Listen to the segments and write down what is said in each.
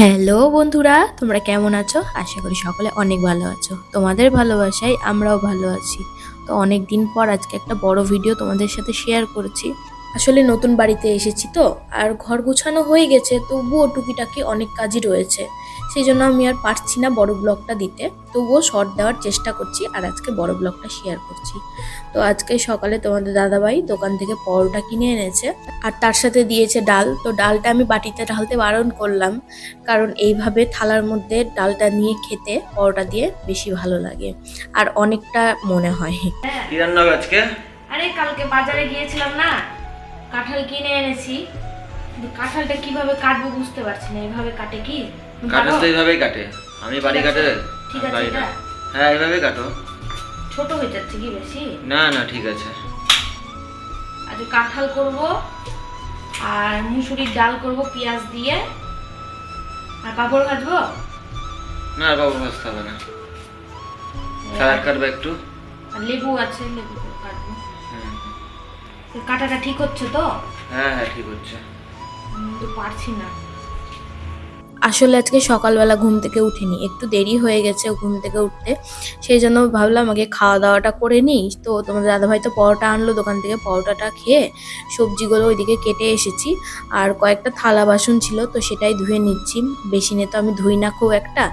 Hello বন্ধুরা, তোমরা কেমন আছো? আশা করি সকলে অনেক ভালো আছো। তোমাদের ভালোবাসায় আমরাও ভালো আছি। তো অনেক দিন পর আজকে একটা বড় ভিডিও তোমাদের সাথে শেয়ার করছি। আসলে নতুন বাড়িতে এসেছি তো, আর ঘর গুছানো হয়ে গেছে, তবুও টুকিটাকি অনেক কাজই রয়েছে। সেই জন্য আমি আর পারছি না বড় ব্লগটা দিতে। তবুও শর্ট দেওয়ার চেষ্টা করছি আর আজকে বড় ব্লগটা শেয়ার করছি। তো আজকে সকালে তোমাদের দাদাভাই দোকান থেকে পরোটা কিনে এনেছে আর তার সাথে দিয়েছে ডাল। তো ডালটা আমি বাটিতে ঢালতে বারণ করলাম কারণ এইভাবে থালার মধ্যে ডালটা নিয়ে খেতে পরোটা দিয়ে বেশি ভালো লাগে আর অনেকটা মনে হয়। আজকে? আরে কালকে বাজারে গিয়েছিলাম না কাঁঠাল কিনে এনেছি। কাঁঠালটা কীভাবে কাটবো বুঝতে পারছি না এইভাবে কাটে কি? কাটো? তো এইভাবেই কাটে। আমি বাড়ি কাটে? ঠিক আছে না হ্যাঁ এইভাবে কাটো। ছোট হয়ে যাচ্ছে কি বেশি? না না ঠিক আছে। আজকে কাঁঠাল করব আর মুসুরির ডাল করব পেঁয়াজ দিয়ে। আর পাঁপড় ভাজবো? না আর বাবু ভাজতে হবে না। স্যালাড কাটবে একটু। আর লেবু আছে লেবু কাটবো। কাটাটা ঠিক হচ্ছে তো? হ্যাঁ হ্যাঁ ঠিক হচ্ছে। তো পারছি না। আসলে আজকে সকালবেলা ঘুম থেকে উঠিনি। একটু দেরি হয়ে গেছে ঘুম থেকে উঠতে। সেই জন্য ভাবলাম আগে খাওয়া দাওয়াটা করে নিই। তো তোমাদের দাদাভাই তো পরোটা আনলো দোকান থেকে পরোটাটা খেয়ে সবজিগুলো ওইদিকে কেটে এসেছি। আর কয়েকটা থালা বাসন ছিল তো সেটাই ধুয়ে নিচ্ছি। বেসিনে তো আমি ধুই না খুব একটা,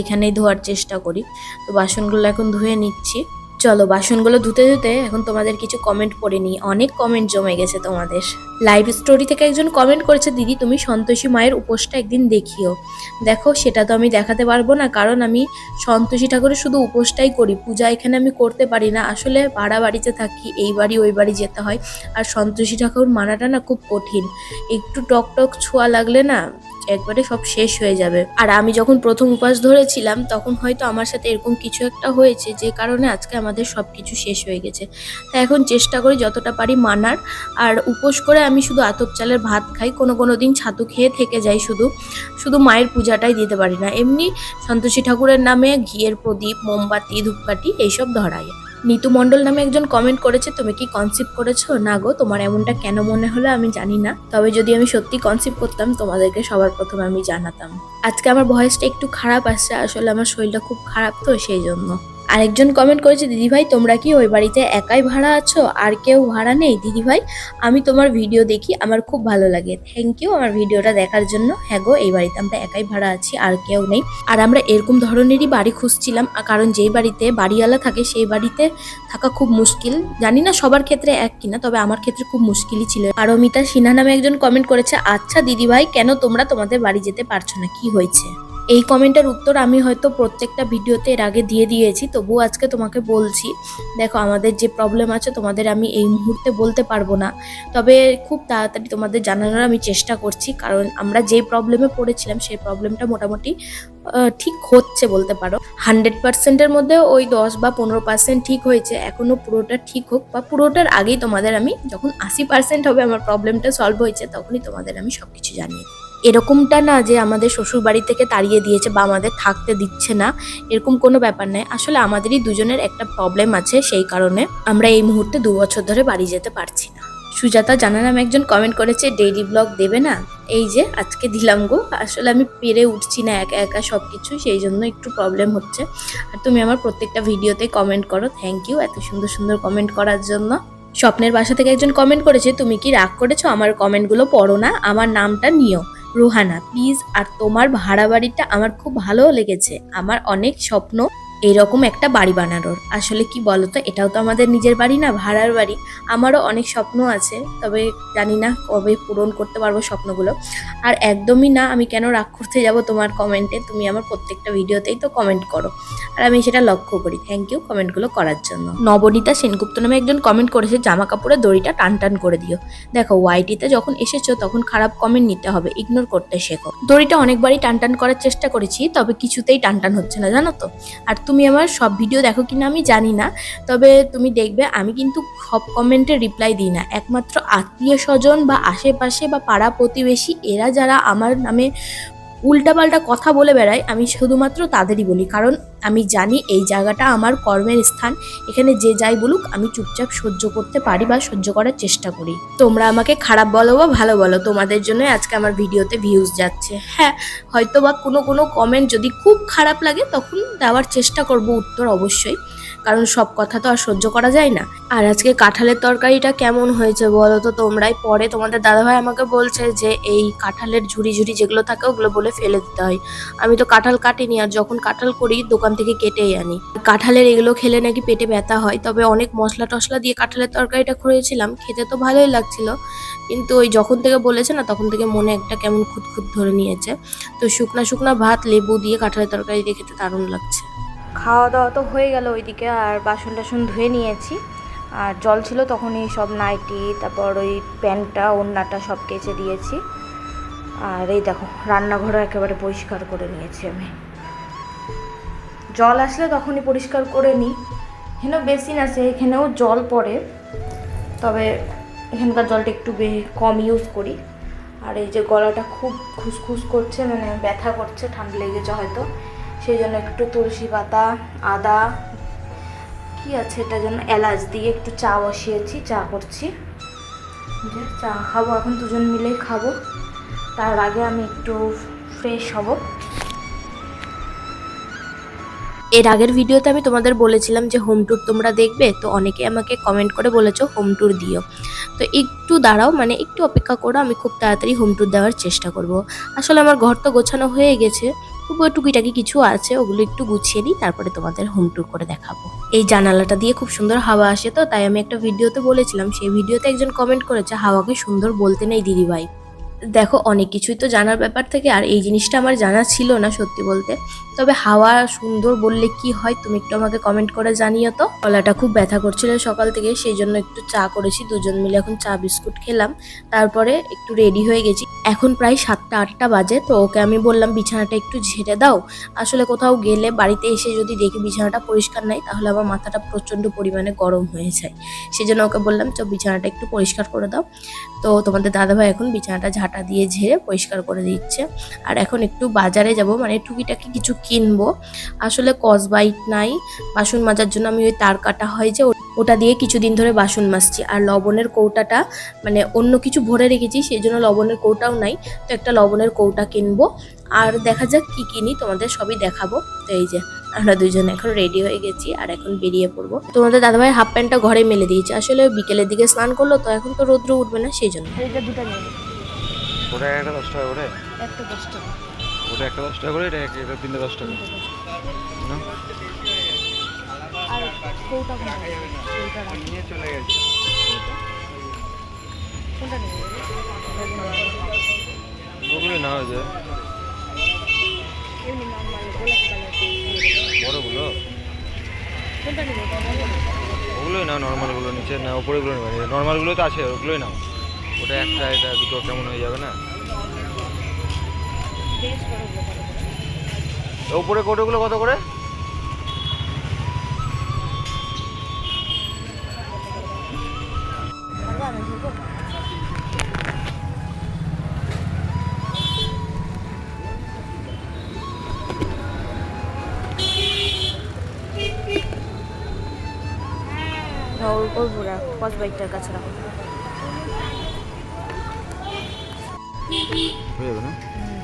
এখানেই ধোয়ার চেষ্টা করি। তো বাসনগুলো এখন ধুয়ে নিচ্ছি। চলো, বাসনগুলো ধুতে ধুতে এখন তোমাদের কিছু কমেন্ট পড়ে নিই। অনেক কমেন্ট জমে গেছে তোমাদের। লাইভ স্টোরি থেকে একজন কমেন্ট করেছে, দিদি, তুমি সন্তোষী মায়ের উপোসটা একদিন দেখিও। দেখো, সেটা তো আমি দেখাতে পারব না, কারণ আমি সন্তোষী ঠাকুরের শুধু উপোসটাই করি। পূজা এখানে আমি করতে পারি না। আসলে ভাড়া বাড়িতে থাকি, এই বাড়ি, ওই বাড়ি যেতে হয়। আর সন্তোষী ঠাকুর মানাটা না খুব কঠিন। একটু টক টক ছোঁয়া লাগলে না একবারে সব শেষ হয়ে যাবে। আর আমি যখন প্রথম উপাস ধরেছিলাম, তখন হয়তো আমার সাথে এরকম কিছু একটা হয়েছে, যে কারণে আজকে আমাদের সব কিছু শেষ হয়ে গেছে। তাই এখন চেষ্টা করি যতটা পারি মানার। আর উপোস করে আমি শুধু আতপ চালের ভাত খাই, কোনো কোনো দিন ছাতু খেয়ে থেকে যাই শুধু। শুধু মায়ের পূজাটাই দিতে পারি না। এমনি সন্তোষী ঠাকুরের নামে ঘিয়ের প্রদীপ, মোমবাতি, ধূপকাঠি, এইসব ধরাই। নিতু মণ্ডল নামে একজন কমেন্ট করেছে, তুমি কি কনসিপ্ট করেছ? না গো, তোমার এমনটা কেন মনে হলো আমি জানি না। তবে যদি আমি সত্যি কনসিপ্ট করতাম, তোমাদেরকে সবার প্রথমে আমি জানাতাম। আজকে আমার ভয়েসটা একটু খারাপ আসছে, আসলে আমার শরীরটা খুব খারাপ তো, সেই জন্য। আরেকজন কমেন্ট করেছে, দিদিভাই, তোমরা কি ওই বাড়িতে একাই ভাড়া আছো? আর কেউ ভাড়া নেই? দিদিভাই, আমি তোমার ভিডিও দেখি, আমার খুব ভালো লাগে। থ্যাংক ইউ আমার ভিডিওটা দেখার জন্য। হ্যাঁ গো, এই বাড়িতে আমরা একাই ভাড়া আছি, আর কেউ নেই। আর আমরা এরকম ধরনেরই বাড়ি খুঁজছিলাম কারণ যেই বাড়িতে বাড়িওয়ালা থাকে, সেই বাড়িতে থাকা খুব মুশকিল। জানি না সবার ক্ষেত্রে এক কিনা, তবে আমার ক্ষেত্রে খুব মুশকিলই ছিল। পারমিতা সিনহা নামে একজন কমেন্ট করেছে আচ্ছা দিদিভাই, কেন তোমরা তোমাদের বাড়ি যেতে পারছ না? কি হয়েছে? এই কমেন্টের উত্তর আমি হয়তো প্রত্যেকটা ভিডিওতে এর আগে দিয়ে দিয়েছি, তবুও আজকে তোমাকে বলছি, দেখো আমাদের যে প্রবলেম আছে তোমাদের আমি এই মুহূর্তে বলতে পারব না, তবে খুব তাড়াতাড়ি তোমাদের জানানোর আমি চেষ্টা করছি, কারণ আমরা যে প্রবলেমে পড়েছিলাম সেই প্রবলেমটা মোটামুটি ঠিক হচ্ছে বলতে পারো হান্ড্রেড পার্সেন্টের মধ্যে ওই দশ বা পনেরো পার্সেন্ট ঠিক হয়েছে, এখনও পুরোটা ঠিক হোক বা পুরোটার আগেই তোমাদের আমি যখন আশি পার্সেন্ট হবে আমার প্রবলেমটা সলভ হয়েছে, তখনই তোমাদের আমি সবকিছু জানিয়ে দেব। এরকমটা না যে আমাদের শ্বশুর বাড়ি থেকে তাড়িয়ে দিয়েছে বা আমাদের থাকতে দিচ্ছে না, এরকম কোনো ব্যাপার নয় আসলে আমাদেরই দুজনের একটা প্রবলেম আছে সেই কারণে আমরা এই মুহূর্তে দু বছর ধরে বাড়ি যেতে পারছি না। সুজাতা জানা নামে একজন কমেন্ট করেছে ডেইলি ব্লগ দেবে না? এই যে আজকে দিলাম গো। আসলে আমি পেরে উঠছি না একা একা সব কিছু সেই জন্য একটু প্রবলেম হচ্ছে। আর তুমি আমার প্রত্যেকটা ভিডিওতে কমেন্ট করো। থ্যাংক ইউ এত সুন্দর সুন্দর কমেন্ট করার জন্য। স্বপ্নের বাসা থেকে একজন কমেন্ট করেছে, তুমি কি রাগ করেছ? আমার কমেন্টগুলো পড়ো না। আমার নামটা নিও। রোহানা প্লিজ আর তোমার ভাড়া বাড়িটা আমার খুব ভালো লেগেছে। আমার অনেক স্বপ্ন এরকম একটা বাড়ি বানানোর। আসলে কি বলতো, এটাও তো আমাদের নিজের বাড়ি না, ভাড়ার বাড়ি। আমারও অনেক স্বপ্ন আছে, তবে জানি না কবে পূরণ করতে পারব স্বপ্নগুলো। আর একদমই না, আমি কেন রাগ করতে যাব তোমার কমেন্টে, তুমি আমার প্রত্যেকটা ভিডিওতেই তো কমেন্ট করো। আর আমি সেটা লক্ষ্য করি থ্যাংক ইউ কমেন্টগুলো করার জন্য। নবনীতা সেনগুপ্ত নামে একজন কমেন্ট করেছে জামা কাপড়ের দড়িটা টান টান করে দিও। দেখো ওয়াইটিতে যখন এসেছ, তখন খারাপ কমেন্ট নিতে হবে ইগনোর করতে শেখো। দড়িটা অনেকবারই টান টান করার চেষ্টা করেছি, তবে কিছুতেই টান টান হচ্ছে না, জানো তো? আর তুমি আমার সব ভিডিও দেখো কি না আমি জানি না, তবে তুমি দেখবে আমি কিন্তু সব কমেন্টে রিপ্লাই দিই না। একমাত্র আত্মীয় স্বজন বা আশেপাশে বা পাড়া প্রতিবেশী, এরা যারা আমার নামে উল্টাপাল্টা কথা বলে বেড়ায় আমি শুধুমাত্র তাদেরই বলি। কারণ আমি জানি এই জায়গাটা আমার কর্মের স্থান। এখানে যে যাই বলুক, আমি চুপচাপ সহ্য করতে পারি বা সহ্য করার চেষ্টা করি। তোমরা আমাকে খারাপ বলো বা ভালো বলো, তোমাদের জন্য আজকে আমার ভিডিওতে ভিউজ যাচ্ছে। হ্যাঁ হয়তো বা কোনো কোনো কমেন্ট যদি খুব খারাপ লাগে, তখন দেওয়ার চেষ্টা করব উত্তর অবশ্যই। কারণ সব কথা তো আর সহ্য করা যায় না। আর আজকে কাঁঠালের তরকারিটা কেমন হয়েছে বলো তো? তোমরাই পরে তোমাদের দাদাভাই আমাকে বলছে যে, এই কাঁঠালের ঝুড়ি ঝুড়ি যেগুলো থাকে ওগুলো বলে ফেলে দিতে হয়। আমি তো কাঁঠাল কাটিনি আর যখন কাঁঠাল করি, দোকান থেকে কেটেই আনি। কাঁঠালের এগুলো খেলে নাকি পেটে ব্যথা হয়, তবে অনেক মশলা টশলা দিয়ে কাঁঠালের তরকারিটা করেছিলাম, খেতে তো ভালোই লাগছিল। কিন্তু ওই যখন থেকে বলেছে না, তখন থেকে মনে একটা কেমন খুঁতখুত ধরে নিয়েছে। তো শুকনা শুকনা ভাত, লেবু দিয়ে কাঁঠালের তরকারি দিয়ে খেতে দারুণ লাগছে। খাওয়া দাওয়া তো হয়ে গেল ওইদিকে, আর বাসন টাসন ধুয়ে নিয়েছি। আর জল ছিল তখনই সব নাইটি, তারপর ওই প্যান্টটা, ওড়নাটা সব কেচে দিয়েছি। আর এই দেখো রান্নাঘরও একেবারে পরিষ্কার করে নিয়েছি আমি। জল আসলে তখনই পরিষ্কার করে নিই। এখানেও বেসিন আছে, এখানেও জল পড়ে। তবে এখানকার জলটা একটু কম ইউজ করি। আর এই যে গলাটা খুব খুসখুস করছে মানে ব্যথা করছে, ঠান্ডা লেগেছে হয়তো। সেই জন্য একটু তুলসী পাতা, আদা, কি আছে এটা যেন, এলাচ দিয়ে একটু চা বসিয়েছি, চা করছি। যে চা খাব, এখন দুজন মিলেই খাব। তার আগে আমি একটু ফ্রেশ হব। এর আগের ভিডিওতে আমি তোমাদের বলেছিলাম যে হোম ট্যুর তোমরা দেখবে, তো অনেকে আমাকে কমেন্ট করে বলেছ হোম ট্যুর দিও। তো একটু দাঁড়াও মানে একটু অপেক্ষা করো, আমি খুব তাড়াতাড়ি হোম ট্যুর দেওয়ার চেষ্টা করব। আসলে আমার ঘর তো গোছানো হয়ে গেছে তবুও টুকিটাকি কিছু আছে, ওগুলো একটু গুছিয়ে নিই, তারপরে তোমাদের হোম ট্যুর করে দেখাবো। এই জানালাটা দিয়ে খুব সুন্দর হাওয়া আসে তো, তাই আমি একটা ভিডিওতে বলেছিলাম, সেই ভিডিওতে একজন কমেন্ট করেছে, হাওয়াকে সুন্দর বলতে নেই দিদিভাই দেখো, অনেক কিছুই তো জানার ব্যাপার থেকে, আর এই জিনিসটা আমার জানা ছিল না সত্যি বলতে। তবে হাওয়া সুন্দর বললে কি হয়, তুমি একটু আমাকে কমেন্ট করে জানিও তো। গলাটা খুব ব্যথা করছিল সকাল থেকে, সেই জন্য একটু চা করেছি, দুজন মিলে এখন চা বিস্কুট খেলাম। তারপরে একটু রেডি হয়ে গেছি। এখন প্রায় সাতটা, আটটা বাজে, তো ওকে আমি বললাম, বিছানাটা একটু ঝেড়ে দাও। আসলে কোথাও গেলে বাড়িতে এসে যদি দেখি বিছানাটা পরিষ্কার নাই, তাহলে আমার মাথাটা প্রচণ্ড পরিমাণে গরম হয়ে যায়। সেই জন্য ওকে বললাম, চ, বিছানাটা একটু পরিষ্কার করে দাও। তো তোমাদের দাদাভাই এখন বিছানাটা ঝাঁটা দিয়ে ঝেড়ে পরিষ্কার করে দিচ্ছে। আর এখন একটু বাজারে যাব মানে টুকিটাকি কিছু কিনবো। আসলে কসবাইট নাই, বাসন মাজার জন্য আমি ওই তার কাটা হয় যে ওটা দিয়ে কিছুদিন ধরে বাসন মাজছি। আর লবণের কৌটাটা মানে অন্য কিছু ভরে রেখেছি সেই জন্য লবণের কৌটাও নাই। তো একটা লবণের কৌটা কিনবো। আর দেখা যাক কি কিনি তোমাদের সবই দেখাবো। তো এই যে আমরা দুজন এখন রেডি হয়ে গেছি আর এখন বেরিয়ে পড়ব। তোমাদের দাদাভাই হাফ প্যান্টটা ঘরে মেলে দিয়েছে। আসলে বিকেলের দিকে স্নান করল তো এখন তো রৌদ্র উঠবে না সেই জন্য। এইটা দুটো নিয়ে ওটা একটা দশ টাকা করে? একটা দশ টাকা। ওটা একটা দশ টাকা করে এটা এক- এটা তিনটে দশ টাকা। কোনটা নিয়ে চলে গেছে। কোনটা নেবে ওগুলো না হয়ে যায়। বড়গুলো। ওগুলোই না নর্মালগুলো নিচে না ওপরেগুলো নেবে নর্মালগুলো তো আছে ওগুলোই নাও। ওটা একটা এটা দুটো কেমন হয়ে যাবে না। ওপরে কোটোগুলো কত করে? ধরবো? না, কস বাইকটার কাছে রাখো হয়ে যাবে না?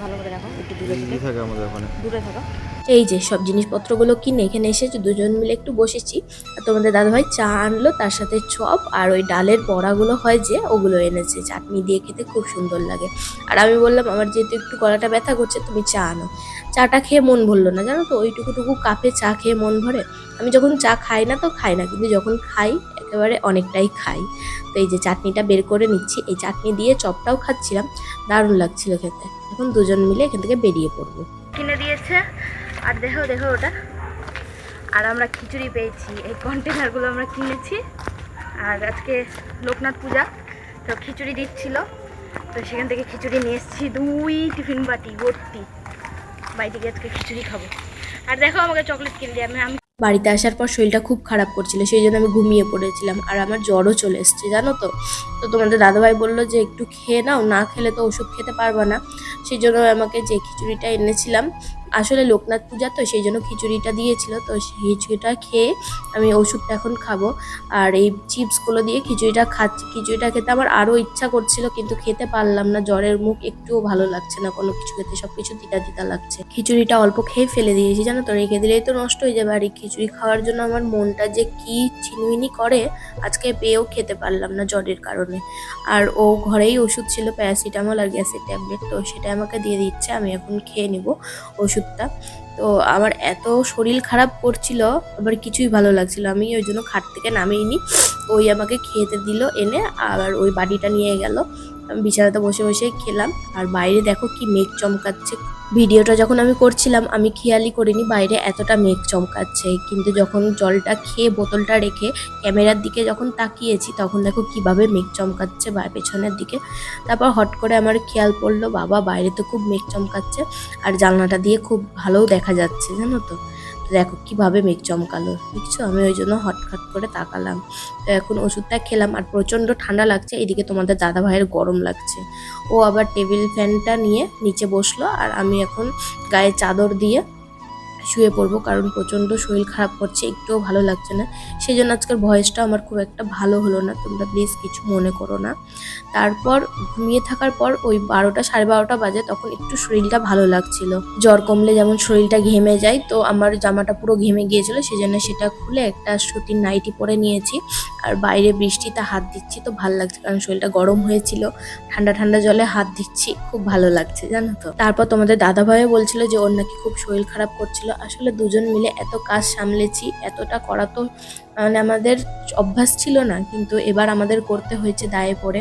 ভালো করে রাখো একটু দূরে থেকে। থাকে আমাদের ওখানে। দূরে থাকো। এই যে সব জিনিসপত্রগুলো কিনে এখানে এসেছি, দুজন মিলে একটু বসেছি। আর তোমাদের দাদাভাই চা আনলো, তার সাথে চপ আর ওই ডালের বড়াগুলো হয় যে, ওগুলো এনেছে। চাটনি দিয়ে খেতে খুব সুন্দর লাগে। আর আমি বললাম, আমার যেহেতু একটু গলাটা ব্যথা করছে, তুমি চা আনো। চাটা খেয়ে মন ভরলো না, জানো তো? ওইটুকুটুকু কাপে চা খেয়ে মন ভরে। আমি যখন চা খাই না তো খাই না, কিন্তু যখন খাই, একেবারে অনেকটাই খাই। তো এই যে চাটনিটা বের করে নিচ্ছি। এই চাটনি দিয়ে চপটাও খাচ্ছিলাম। দারুণ লাগছিল খেতে। এখন দুজন মিলে এখান থেকে বেরিয়ে পড়ব। কিনে দিয়েছে। আর দেখো দেখো ওটা। আর আমরা খিচুড়ি পেয়েছি। এই কন্টেনারগুলো আমরা কিনেছি। আর আজকে লোকনাথ পূজা, তো খিচুড়ি দিচ্ছিল। তো সেখান থেকে খিচুড়ি নিয়ে এসেছি। দুই টিফিন বাটি, ভর্তি। বাড়িতে গিয়ে আজকে খিচুড়ি খাব। আর দেখো, আমাকে চকলেট কিনে দিয়ে আমি আমি বাড়িতে আসার পর শরীরটা খুব খারাপ করছিল। সেই জন্য আমি ঘুমিয়ে পড়েছিলাম। আর আমার জ্বরও চলে এসছে, জানো তো? তো তোমাদের দাদাভাই বলল যে, একটু খেয়ে নাও। না খেলে তো ওষুধ খেতে পারবে না। সেই জন্য আমাকে যে খিচুড়িটা এনেছিলাম আসলে লোকনাথ পূজা তো সেই জন্য খিচুড়িটা দিয়েছিল, তো সেই খিচুড়িটা খেয়ে আমি ওষুধটা এখন খাব। আর এই চিপসগুলো দিয়ে খিচুড়িটা খাচ্ছি, খিচুড়িটা খেতে আমার আরও ইচ্ছা করছিল কিন্তু খেতে পারলাম না, জ্বরের মুখ একটুও ভালো লাগছে না, কোনো কিছু খেতে সব কিছু তিতা তিতা লাগছে। খিচুড়িটা অল্প খেয়ে ফেলে দিয়েছি, জানো তো, রেখে দিলেই তো নষ্ট হয়ে যাবে আর এই খিচুড়ি খাওয়ার জন্য আমার মনটা যে কি চিনমিনি করে, আজকে পেয়েও খেতে পারলাম না জ্বরের কারণে। আর ও ঘরেই ওষুধ ছিল, প্যারাসিটামল আর গ্যাসের ট্যাবলেট, তো সেটা আমাকে দিয়ে দিচ্ছে, আমি এখন খেয়ে নিব। ওষুধটা। তো আমার এত শরীর খারাপ করছিল, আবার কিছুই ভালো লাগছিল আমি ওই জন্য খাট থেকে নামিয়ে ওই আমাকে খেতে দিল এনে, আবার ওই বাড়িটা নিয়ে গেল। আমি বিছানাতে বসে বসে খেলাম। আর বাইরে দেখো কি মেঘ চমকাচ্ছে ভিডিওটা যখন আমি করছিলাম, আমি খেয়ালই করিনি বাইরে এতটা মেঘ চমকাচ্ছে। কিন্তু যখন জলটা খেয়ে বোতলটা রেখে ক্যামেরার দিকে যখন তাকিয়েছি, তখন দেখো কীভাবে মেঘ চমকাচ্ছে বা পেছনের দিকে। তারপর হট করে আমার খেয়াল পড়ল, বাবা, বাইরে তো খুব মেঘ চমকাচ্ছে। আর জানলাটা দিয়ে খুব ভালোও দেখা যাচ্ছে, জানো তো? দেখো কীভাবে মেঘ চমকালো। দেখছ? আমি ওই জন্য হটখাট করে তাকালাম। তো এখন ওষুধটা খেলাম আর প্রচণ্ড ঠান্ডা লাগছে। এদিকে তোমাদের দাদা ভাইয়ের গরম লাগছে। ও আবার টেবিল ফ্যানটা নিয়ে নিচে বসল আর আমি এখন গায়ে চাদর দিয়ে শুয়ে পড়ব, কারণ প্রচণ্ড শরীর খারাপ করছে, একটুও ভালো লাগছে না। সেই জন্য আজকের ভয়েসটা আমার খুব একটা ভালো হলো না, তোমরা প্লিজ কিছু মনে করো না। তারপর ঘুমিয়ে থাকার পর ওই বারোটা সাড়ে বারোটা বাজে তখন একটু শরীরটা ভালো লাগছিল। জ্বর কমলে যেমন শরীরটা ঘেমে যায়, তো আমার জামাটা পুরো ঘেমে গিয়েছিল সেই জন্য সেটা খুলে একটা সুতির নাইটি পরে নিয়েছি। আর বাইরে বৃষ্টিতে হাত দিচ্ছি, তো ভালো লাগছে কারণ শরীরটা গরম হয়েছিল। ঠান্ডা ঠান্ডা জলে হাত দিচ্ছি, খুব ভালো লাগছে, জানো তো। তারপর তোমাদের দাদা ভাইও বলছিল যে ওর নাকি খুব শরীর খারাপ করছিল আসলে দুজন মিলে এত কাজ সামলেছি, এতটা করা তো মানে আমাদের অভ্যাস ছিল না, কিন্তু এবার আমাদের করতে হয়েছে দায়ে পড়ে।